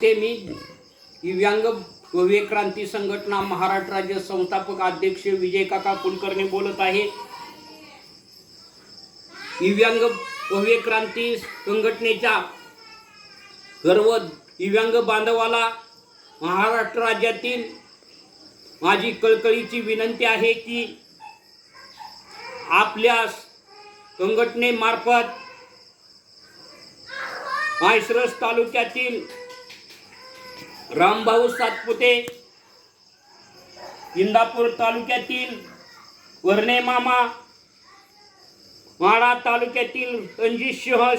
ते मी दिव्यांग क्रांती संघटना महाराष्ट्र राज्य संस्थापक अध्यक्ष विजय काका कुलकर्णी बोलत आहे. दिव्यांग भव्य क्रांती संघटनेच्या सर्व दिव्यांग बांधवाला महाराष्ट्र राज्यातील माझी कळकळीची विनंती आहे की आपल्या संघटनेमार्फत मायसरस तालुक्यातील रामभाऊ सातपुते इंदापूर तालुक्यातील वर्णे मामा माडा तालुक्यातील रणजित सिंह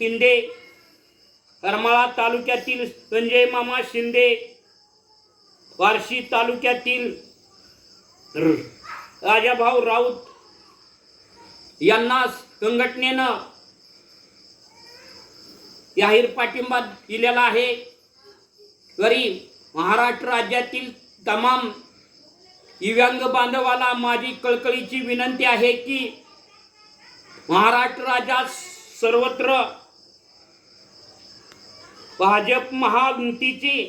शिंदे करमाळा तालुक्यातील संजय मामा शिंदे वारशी तालुक्यातील राजाभाऊ राऊत यांना संघटनेनं जाहीर पाठिंबा दिलेला आहे. तरी महाराष्ट्र राज्यातील तमाम दिव्यांग बांधवाला माझी कळकळीची विनंती आहे की महाराष्ट्र राज्यात सर्वत्र भाजप महायुतीची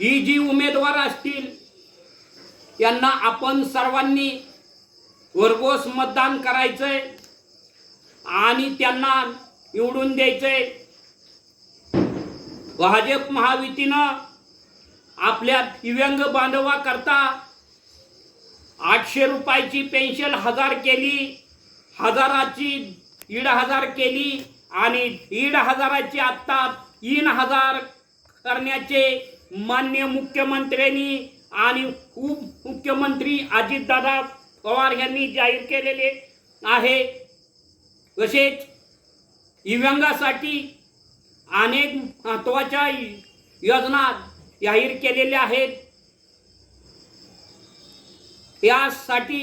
ही जी उमेदवार असतील यांना आपण सर्वांनी वरघोस मतदान करायचंय आणि त्यांना निवडून द्यायचंय. भाजप महायुतीनं आपल्या दिव्यांग बांधवाकरता आठशे रुपयाची पेन्शन हजार केली हजाराची दीड हजार केली आणि दीड हजाराची आत्ता तीन हजार करण्याचे मान्य मुख्यमंत्र्यांनी आणि उपमुख्यमंत्री अजितदादा पवार यांनी जाहीर केलेले आहे. तसेच दिव्यांगासाठी अनेक महत्त्वाच्या योजना जाहीर केलेल्या आहेत. यासाठी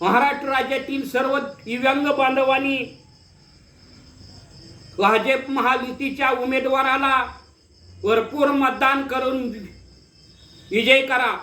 महाराष्ट्र राज्यातील सर्व दिव्यांग बांधवांनी भाजप महायुतीच्या उमेदवाराला भरपूर मतदान करून विजय करा.